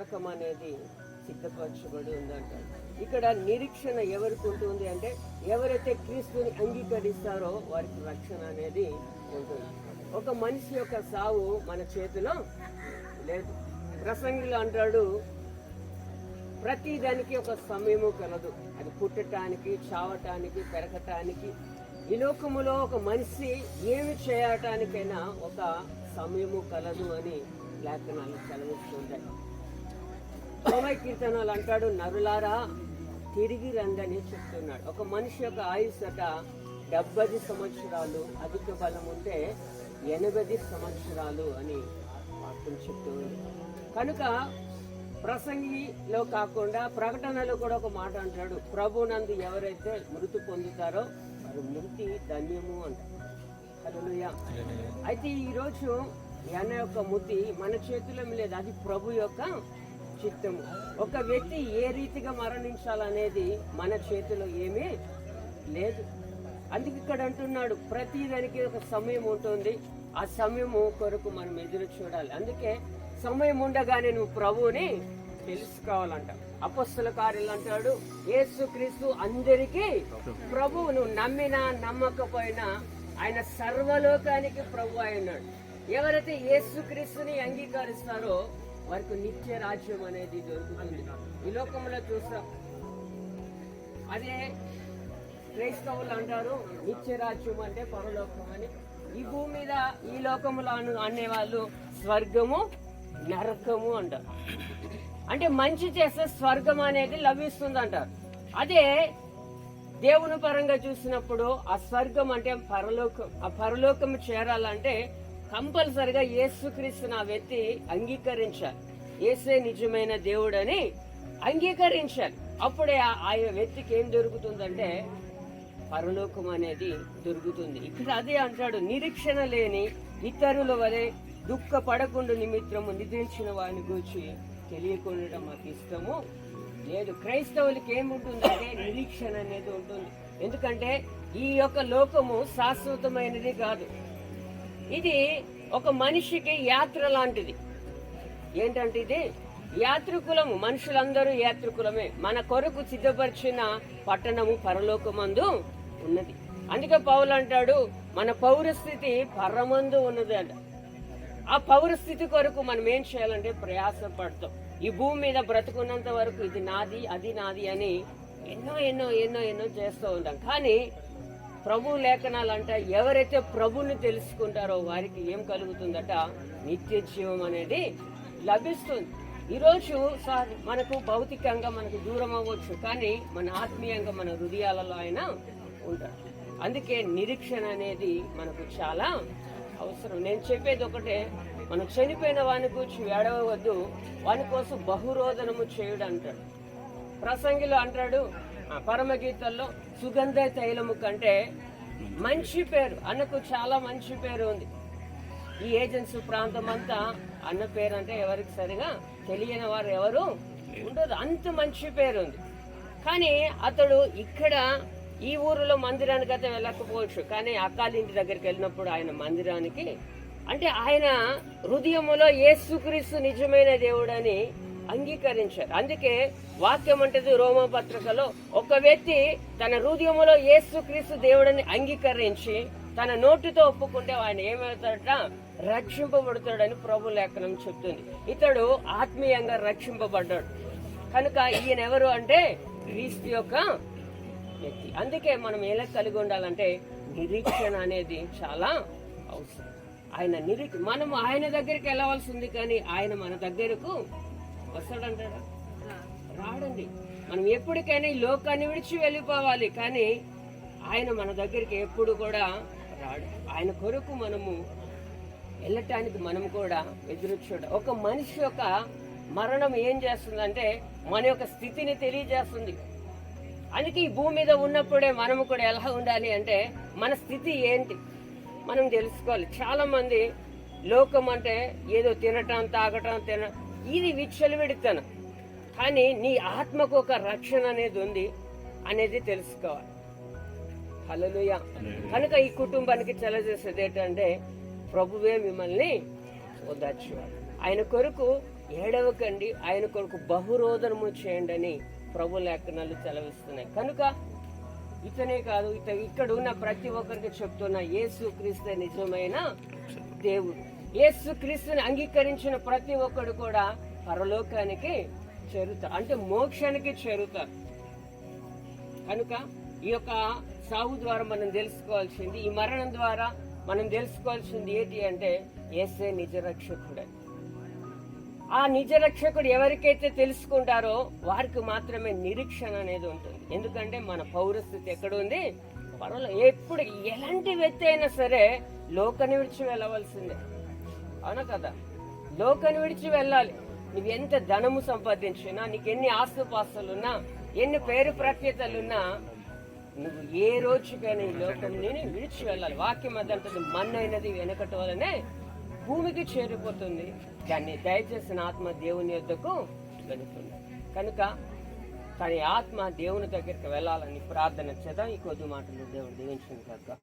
నరకం అనేది సిద్ధపరచబడి ఉందంటారు. ఇక్కడ నిరీక్షణ ఎవరికి ఉంటుంది అంటే ఎవరైతే క్రీస్తుని అంగీకరిస్తారో వారికి రక్షణ అనేది ఉంటుంది. ఒక మనిషి యొక్క సావు మన చేతిలో లేదు. ప్రసంగిలో అంటాడు ప్రతి దానికి ఒక సమయము కలదు. అది పుట్టటానికి చావటానికి పెరగటానికి. ఈ లోకములో ఒక మనిషి ఏమి చేయటానికైనా ఒక సమయము కలదు అని లేఖనాలు సెలవిస్తుంటాయి తొంభై కీర్తనలు అంటాడు నరులారా తిరిగి రండని చెప్తున్నాడు. ఒక మనిషి యొక్క ఆయుష్ అట డెబ్బై సంవత్సరాలు అధిక బలం ఉంటే ఎనభై సంవత్సరాలు అని వాక్యం చెప్తూ కనుక ప్రసంగిలో కాకుండా ప్రకటనలో కూడా ఒక మాట అంటాడు ప్రభు నందు ఎవరైతే మృతి పొందుతారో వారు మృతి ధన్యము అంటారు. అయితే ఈరోజు అన్న యొక్క మృతి మన చేతిలో లేదు అది ప్రభు యొక్క చిత్తము. ఒక వ్యక్తి ఏ రీతిగా మరణించాలనేది మన చేతిలో ఏమీ లేదు. అందుకే ఇక్కడ అంటున్నాడు ప్రతి దానికి ఒక సమయం ఉంటుంది. ఆ సమయము కొరకు మనం ఎదురు చూడాలి. అందుకే సమయం ఉండగానే నువ్వు ప్రభువుని తెలుసుకోవాలంట. అపస్సుల కార్యాలు అంటాడు యేసు క్రీస్తు అందరికీ ప్రభువును నమ్మినా నమ్మకపోయినా ఆయన సర్వలోకానికి ప్రభు అయినాడు ఎవరైతే యేసు క్రీస్తుని అంగీకరిస్తారో వారికి నిత్య రాజ్యం అనేది దొరుకుతుంది. ఈ లోకంలో చూస్తాం. అదే క్రైస్తవులు అంటారు నిత్య రాజ్యం అంటే పరలోకం అని. ఈ భూమి మీద ఈ లోకములో అను అనేవాళ్ళు స్వర్గము నరకము అంటారు. అంటే మంచి చేస్తే స్వర్గం అనేది లభిస్తుంది అంటారు అదే దేవుని పరంగా చూసినప్పుడు ఆ స్వర్గం అంటే పరలోకం ఆ పరలోకం చేరాలంటే కంపల్సరిగా యేసుక్రీస్తు నా వ్యక్తి అంగీకరించాలి. ఏసే నిజమైన దేవుడని అంగీకరించాలి. అప్పుడే ఆ ఆ వ్యక్తికి ఏం దొరుకుతుందంటే పరలోకం అనేది దొరుకుతుంది. ఇక్కడ అదే అంటాడు నిరీక్షణ లేని ఇతరుల వలె దుఃఖపడకుండా నిమిత్తము నిద్రించిన వారిని గురించి తెలియకుండా మాకు ఇష్టము లేదు. క్రైస్తవులకి ఏముంటుందంటే నిరీక్షణ అనేది ఉంటుంది. ఎందుకంటే ఈ యొక్క లోకము శాశ్వతమైనది కాదు. ఇది ఒక మనిషికి యాత్ర లాంటిది. ఏంటంటే ఇది? యాత్రికులము మనుషులందరూ యాత్రికులమే. మన కొరకు సిద్ధపరిచిన పట్టణము పరలోకమందు ఉన్నది. అందుకే పౌలు అంటాడు మన పౌరస్థితి పరమందు ఉన్నది అంట. ఆ పౌరస్థితి కొరకు మనం ఏం చేయాలంటే ప్రయాసపడతాం. ఈ భూమి మీద బ్రతుకున్నంత వరకు ఇది నాది అది నాది అని ఎన్నో ఎన్నో ఎన్నో ఎన్నో చేస్తూ ఉంటాం. కానీ ప్రభు లేఖనాలు అంట ఎవరైతే ప్రభుని తెలుసుకుంటారో వారికి ఏం కలుగుతుందట? నిత్య జీవం అనేది లభిస్తుంది. ఈరోజు సార్ మనకు భౌతికంగా మనకు దూరం అవ్వచ్చు కానీ మన ఆత్మీయంగా మన హృదయాలలో ఆయన ఉంటాడు. అందుకే నిరీక్షణ అనేది మనకు చాలా అవసరం. నేను చెప్పేది ఒకటే మనం చనిపోయిన వాని గురించి ఏడవద్దు వాని కోసం బహురోదనము చేయుడు అంటాడు. ప్రసంగిలో అంటాడు పరమగీతల్లో సుగంధ తైలము కంటే మంచి పేరు అన్నకు చాలా మంచి పేరు ఉంది. ఈ ఏజెన్సీ ప్రాంతం అంతా అన్న పేరు అంటే ఎవరికి సరిగా తెలియని వారు ఎవరు ఉండదు అంత మంచి పేరు ఉంది. కానీ అతడు ఇక్కడ ఈ ఊరిలో మందిరానికి అయితే వెళ్ళకపోవచ్చు. కానీ అక్కాలింటి దగ్గరికి వెళ్ళినప్పుడు ఆయన మందిరానికి అంటే ఆయన హృదయములో ఏసుక్రీస్తు నిజమైన దేవుడని అంగీకరించారు. అందుకే వాక్యం అంటది రోమపత్రికలో ఒక వ్యక్తి తన హృదయములో యేసుక్రీస్తు దేవుడని అంగీకరించి తన నోటితో ఒప్పుకుంటే ఆయన ఏమవుతాడట? రక్షింపబడతాడని ప్రభు లేఖనం చెప్తుంది. ఇతడు ఆత్మీయంగా రక్షింపబడ్డాడు. కనుక ఈయన ఎవరు అంటే? క్రీస్తు యొక్క వ్యక్తి. అందుకే మనం ఎలా కలిగి ఉండాలంటే నిరీక్షణ అనేది చాలా అవసరం. ఆయన నిరీక్ష మనం ఆయన దగ్గరికి వెళ్ళవలసింది కానీ ఆయన మన దగ్గరకు వస్తాడంటాడా రాడండి. మనం ఎప్పటికైనా ఈ లోకాన్ని విడిచి వెళ్ళిపోవాలి. కానీ ఆయన మన దగ్గరికి ఎప్పుడు కూడా రాడు. ఆయన కొరకు మనము వెళ్ళటానికి మనం కూడా ఎదురు చూడ ఒక మనిషి యొక్క మరణం ఏం చేస్తుందంటే మన యొక్క స్థితిని తెలియజేస్తుంది. అందుకే ఈ భూమి మీద ఉన్నప్పుడే మనము కూడా ఎలా ఉండాలి అంటే మన స్థితి ఏంటి? మనం తెలుసుకోవాలి. చాలామంది లోకం అంటే ఏదో తినటం తాగటం తిన ఇది విచ్చలవిడితనం కానీ నీ ఆత్మకు ఒక రక్షణ అనేది ఉంది అనేది తెలుసుకోవాలి. హలలుయ కనుక ఈ కుటుంబానికి తెలియజేసేది ఏంటంటే ప్రభువే మిమ్మల్ని ఓదార్చేవాడు. ఆయన కొరకు ఏడవకండి ఆయన కొరకు బహురోదనము చేయండి అని ప్రభు లేఖనాలు సెలవిస్తున్నాయి. కనుక ఇతనే కాదు ఇత ఇక్కడ ఉన్న ప్రతి ఒక్కరికి చెప్తున్న యేసు క్రీస్తు నిజమైన దేవుడు. యేసు క్రీస్తుని అంగీకరించిన ప్రతి ఒక్కడు కూడా పరలోకానికి చేరుతారు అంటే మోక్షానికి చేరుతారు. కనుక ఈ యొక్క సాగు ద్వారా మనం తెలుసుకోవాల్సింది ఈ మరణం ద్వారా మనం తెలుసుకోవాల్సింది ఏంటి అంటే ఏసే నిజరక్షకుడని ఆ నిజరక్షకుడు ఎవరికైతే తెలుసుకుంటారో వారికి మాత్రమే నిరీక్షణ అనేది ఉంటుంది. ఎందుకంటే మన పౌరస్థితి ఎక్కడ ఉంది పరలో ఎప్పుడు ఎలాంటి వ్యక్తి అయినా సరే లోకని విడిచి వెళ్ళవలసిందే. అవునా కదా? లోకని విడిచి వెళ్ళాలి. నువ్వు ఎంత ధనము సంపాదించినా నీకు ఎన్ని ఆస్తుపాస్తులున్నా ఎన్ని పేరు ప్రఖ్యాతలున్నా నువ్వు ఏ రోజుకైనా ఈ లోకం నేను విడిచి వెళ్ళాలి. వాక్యం అదంటది మన్నైనది వెనకటి వలనే భూమికి చేరిపోతుంది. దాన్ని దయచేసిన ఆత్మ దేవుని యొద్దకు వెళుతుంది. కనుక తన ఆత్మ దేవుని దగ్గరికి వెళ్ళాలని ప్రార్థన చేద్దాం. ఈ కొద్ది మాటలు దేవుడు దీవించింది కనుక